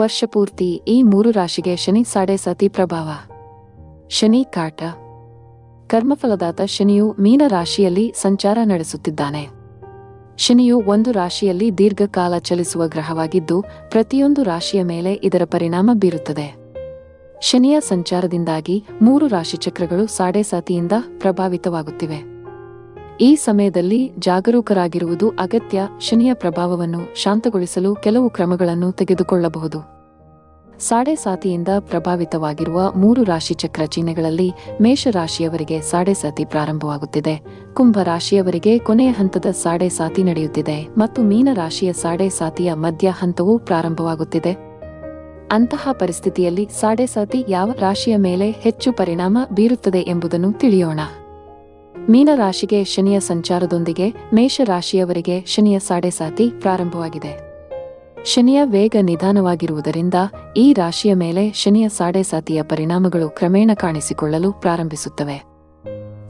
ವರ್ಷಪೂರ್ತಿ ಈ ಮೂರು ರಾಶಿಗೆ ಶನಿ ಸಾಡೆ ಸತಿ ಪ್ರಭಾವ. ಶನಿ ಕಾಟ. ಕರ್ಮಫಲದಾತ ಶನಿಯು ಮೀನ ರಾಶಿಯಲ್ಲಿ ಸಂಚಾರ ನಡೆಸುತ್ತಿದ್ದಾನೆ. ಶನಿಯು ಒಂದು ರಾಶಿಯಲ್ಲಿ ದೀರ್ಘಕಾಲ ಚಲಿಸುವ ಗ್ರಹವಾಗಿದ್ದು, ಪ್ರತಿಯೊಂದು ರಾಶಿಯ ಮೇಲೆ ಇದರ ಪರಿಣಾಮ ಬೀರುತ್ತದೆ. ಶನಿಯ ಸಂಚಾರದಿಂದಾಗಿ ಮೂರು ರಾಶಿಚಕ್ರಗಳು ಸಾಡೆ ಸತಿಯಿಂದ ಪ್ರಭಾವಿತವಾಗುತ್ತಿವೆ. ಈ ಸಮಯದಲ್ಲಿ ಜಾಗರೂಕರಾಗಿರುವುದು ಅಗತ್ಯ ಶನಿಯ ಪ್ರಭಾವವನ್ನು ಶಾಂತಗೊಳಿಸಲು ಕೆಲವು ಕ್ರಮಗಳನ್ನು ತೆಗೆದುಕೊಳ್ಳಬಹುದು. ಸಾಡೆ ಸಾತಿಯಿಂದ ಪ್ರಭಾವಿತವಾಗಿರುವ ಮೂರು ರಾಶಿ ಚಕ್ರ ಚಿಹ್ನೆಗಳಲ್ಲಿ ಮೇಷರಾಶಿಯವರಿಗೆ ಸಾತಿ ಪ್ರಾರಂಭವಾಗುತ್ತಿದೆ. ಕುಂಭ ರಾಶಿಯವರಿಗೆ ಕೊನೆಯ ಹಂತದ ಸಾಡೆ ಸಾತಿ ನಡೆಯುತ್ತಿದೆ ಮತ್ತು ಮೀನ ರಾಶಿಯ ಸಾಡೆ ಸಾತಿಯ ಮಧ್ಯ ಹಂತವೂ ಪ್ರಾರಂಭವಾಗುತ್ತಿದೆ. ಅಂತಹ ಪರಿಸ್ಥಿತಿಯಲ್ಲಿ ಸಾಡೆ ಸಾತಿ ಯಾವ ರಾಶಿಯ ಮೇಲೆ ಹೆಚ್ಚು ಪರಿಣಾಮ ಬೀರುತ್ತದೆ ಎಂಬುದನ್ನು ತಿಳಿಯೋಣ. ಮೀನ ರಾಶಿಗೆ ಶನಿಯ ಸಂಚಾರದೊಂದಿಗೆ ಮೇಷ ರಾಶಿಯವರಿಗೆ ಶನಿಯ ಸಾಡೆಸಾತಿ ಪ್ರಾರಂಭವಾಗಿದೆ. ಶನಿಯ ವೇಗ ನಿಧಾನವಾಗಿರುವುದರಿಂದ ಈ ರಾಶಿಯ ಮೇಲೆ ಶನಿಯ ಸಾಡೆಸಾತಿಯ ಪರಿಣಾಮಗಳು ಕ್ರಮೇಣ ಕಾಣಿಸಿಕೊಳ್ಳಲು ಪ್ರಾರಂಭಿಸುತ್ತವೆ.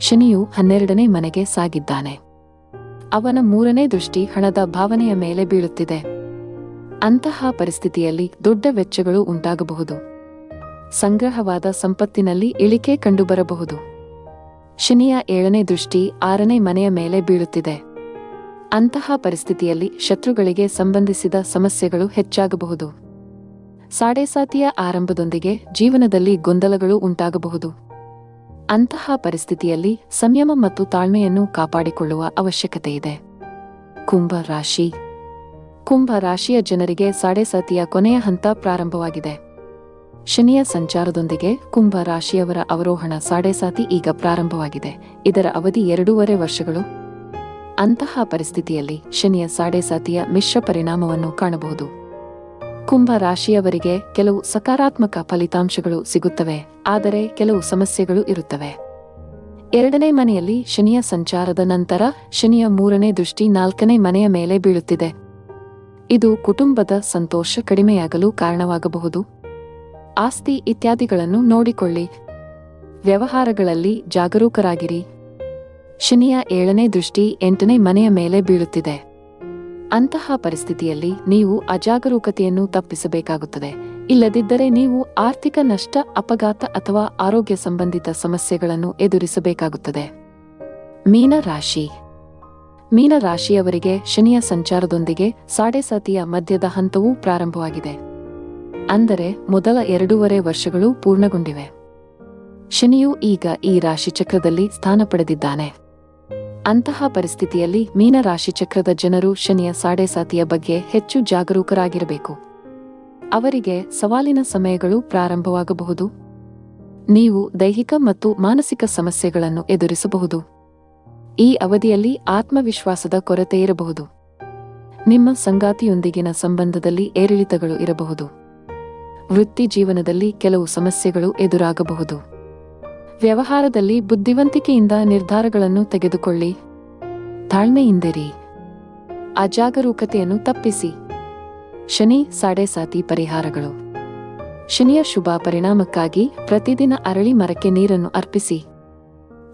ಶನಿಯು ಹನ್ನೆರಡನೇ ಮನೆಗೆ ಸಾಗಿದ್ದಾನೆ. ಅವನ ಮೂರನೇ ದೃಷ್ಟಿ ಹಣದ ಭಾವನೆಯ ಮೇಲೆ ಬೀಳುತ್ತಿದೆ. ಅಂತಹ ಪರಿಸ್ಥಿತಿಯಲ್ಲಿ ದೊಡ್ಡ ವೆಚ್ಚಗಳು ಉಂಟಾಗಬಹುದು. ಸಂಗ್ರಹವಾದ ಸಂಪತ್ತಿನಲ್ಲಿ ಇಳಿಕೆ ಕಂಡುಬರಬಹುದು. ಶನಿಯ ಏಳನೇ ದೃಷ್ಟಿ ಆರನೇ ಮನೆಯ ಮೇಲೆ ಬೀಳುತ್ತಿದೆ. ಅಂತಹ ಪರಿಸ್ಥಿತಿಯಲ್ಲಿ ಶತ್ರುಗಳಿಗೆ ಸಂಬಂಧಿಸಿದ ಸಮಸ್ಯೆಗಳು ಹೆಚ್ಚಾಗಬಹುದು. ಸಾಡೇಸಾತಿಯ ಆರಂಭದೊಂದಿಗೆ ಜೀವನದಲ್ಲಿ ಗೊಂದಲಗಳು ಉಂಟಾಗಬಹುದು. ಅಂತಹ ಪರಿಸ್ಥಿತಿಯಲ್ಲಿ ಸಂಯಮ ಮತ್ತು ತಾಳ್ಮೆಯನ್ನು ಕಾಪಾಡಿಕೊಳ್ಳುವ ಅವಶ್ಯಕತೆ ಇದೆ ಕುಂಭ ರಾಶಿ. ಕುಂಭ ರಾಶಿಯ ಜನರಿಗೆ ಸಾಡೆಸಾತಿಯ ಕೊನೆಯ ಹಂತ ಪ್ರಾರಂಭವಾಗಿದೆ. ಶನಿಯ ಸಂಚಾರದೊಂದಿಗೆ ಕುಂಭ ರಾಶಿಯವರ ಅವರೋಹಣ ಸಾಡೆಸಾತಿ ಈಗ ಪ್ರಾರಂಭವಾಗಿದೆ. ಇದರ ಅವಧಿ ಎರಡೂವರೆ ವರ್ಷಗಳು. ಅಂತಹ ಪರಿಸ್ಥಿತಿಯಲ್ಲಿ ಶನಿಯ ಸಾಡೆಸಾತಿಯ ಮಿಶ್ರ ಪರಿಣಾಮವನ್ನು ಕಾಣಬಹುದು. ಕುಂಭ ರಾಶಿಯವರಿಗೆ ಕೆಲವು ಸಕಾರಾತ್ಮಕ ಫಲಿತಾಂಶಗಳು ಸಿಗುತ್ತವೆ, ಆದರೆ ಕೆಲವು ಸಮಸ್ಯೆಗಳು ಇರುತ್ತವೆ. ಎರಡನೇ ಮನೆಯಲ್ಲಿ ಶನಿಯ ಸಂಚಾರದ ನಂತರ ಶನಿಯ ಮೂರನೇ ದೃಷ್ಟಿ ನಾಲ್ಕನೇ ಮನೆಯ ಮೇಲೆ ಬೀಳುತ್ತಿದೆ. ಇದು ಕುಟುಂಬದ ಸಂತೋಷ ಕಡಿಮೆಯಾಗಲು ಕಾರಣವಾಗಬಹುದು. ಆಸ್ತಿ ಇತ್ಯಾದಿಗಳನ್ನು ನೋಡಿಕೊಳ್ಳಿ. ವ್ಯವಹಾರಗಳಲ್ಲಿ ಜಾಗರೂಕರಾಗಿರಿ. ಶನಿಯ ಏಳನೇ ದೃಷ್ಟಿ ಎಂಟನೇ ಮನೆಯ ಮೇಲೆ ಬೀಳುತ್ತಿದೆ. ಅಂತಹ ಪರಿಸ್ಥಿತಿಯಲ್ಲಿ ನೀವು ಅಜಾಗರೂಕತೆಯನ್ನು ತಪ್ಪಿಸಬೇಕಾಗುತ್ತದೆ. ಇಲ್ಲದಿದ್ದರೆ ನೀವು ಆರ್ಥಿಕ ನಷ್ಟ, ಅಪಘಾತ ಅಥವಾ ಆರೋಗ್ಯ ಸಂಬಂಧಿತ ಸಮಸ್ಯೆಗಳನ್ನು ಎದುರಿಸಬೇಕಾಗುತ್ತದೆ. ಮೀನರಾಶಿ ಮೀನರಾಶಿಯವರಿಗೆ ಮೀನ ರಾಶಿಯವರಿಗೆ ಶನಿಯ ಸಂಚಾರದೊಂದಿಗೆ ಸಾಡೆಸಾತಿಯ ಮಧ್ಯದ ಹಂತವೂ ಪ್ರಾರಂಭವಾಗಿದೆ. ಅಂದರೆ ಮೊದಲ ಎರಡೂವರೆ ವರ್ಷಗಳು ಪೂರ್ಣಗೊಂಡಿವೆ. ಶನಿಯು ಈಗ ಈ ರಾಶಿಚಕ್ರದಲ್ಲಿ ಸ್ಥಾನ ಪಡೆದಿದ್ದಾನೆ. ಅಂತಹ ಪರಿಸ್ಥಿತಿಯಲ್ಲಿ ಮೀನ ರಾಶಿಚಕ್ರದ ಜನರು ಶನಿಯ ಸಾಡೆಸಾತಿಯ ಬಗ್ಗೆ ಹೆಚ್ಚು ಜಾಗರೂಕರಾಗಿರಬೇಕು. ಅವರಿಗೆ ಸವಾಲಿನ ಸಮಯಗಳು ಪ್ರಾರಂಭವಾಗಬಹುದು. ನೀವು ದೈಹಿಕ ಮತ್ತು ಮಾನಸಿಕ ಸಮಸ್ಯೆಗಳನ್ನು ಎದುರಿಸಬಹುದು. ಈ ಅವಧಿಯಲ್ಲಿ ಆತ್ಮವಿಶ್ವಾಸದ ಕೊರತೆ ಇರಬಹುದು. ನಿಮ್ಮ ಸಂಗಾತಿಯೊಂದಿಗಿನ ಸಂಬಂಧದಲ್ಲಿ ಏರಿಳಿತಗಳು ಇರಬಹುದು. ವೃತ್ತಿ ಜೀವನದಲ್ಲಿ ಕೆಲವು ಸಮಸ್ಯೆಗಳು ಎದುರಾಗಬಹುದು. ವ್ಯವಹಾರದಲ್ಲಿ ಬುದ್ಧಿವಂತಿಕೆಯಿಂದ ನಿರ್ಧಾರಗಳನ್ನು ತೆಗೆದುಕೊಳ್ಳಿ. ತಾಳ್ಮೆಯಿಂದಿರಿ. ಅಜಾಗರೂಕತೆಯನ್ನು ತಪ್ಪಿಸಿ. ಶನಿ ಸಾಡೆಸಾತಿ ಪರಿಹಾರಗಳು. ಶನಿಯ ಶುಭ ಪರಿಣಾಮಕ್ಕಾಗಿ ಪ್ರತಿದಿನ ಅರಳಿ ಮರಕ್ಕೆ ನೀರನ್ನು ಅರ್ಪಿಸಿ.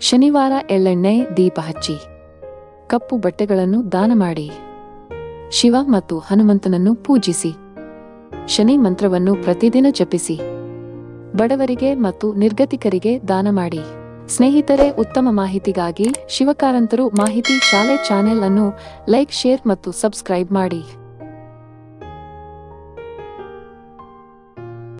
ಶನಿವಾರ ಎಳ್ಳೆಣ್ಣೆ, ದೀಪ ಹಚ್ಚಿ. ಕಪ್ಪು ಬಟ್ಟೆಗಳನ್ನು ದಾನ ಮಾಡಿ. ಶಿವ ಮತ್ತು ಹನುಮಂತನನ್ನು ಪೂಜಿಸಿ. ಶನಿ ಮಂತ್ರವನ್ನು ಪ್ರತಿದಿನ ಜಪಿಸಿ. ಬಡವರಿಗೆ ಮತ್ತು ನಿರ್ಗತಿಕರಿಗೆ ದಾನ ಮಾಡಿ. ಸ್ನೇಹಿತರೆ, ಉತ್ತಮ ಮಾಹಿತಿಗಾಗಿ ಶಿವಕಾರಂತರು ಮಾಹಿತಿ ಶಾಲೆ ಚಾನೆಲ್ ಅನ್ನು ಲೈಕ್, ಶೇರ್ ಮತ್ತು ಸಬ್ಸ್ಕ್ರೈಬ್ ಮಾಡಿ.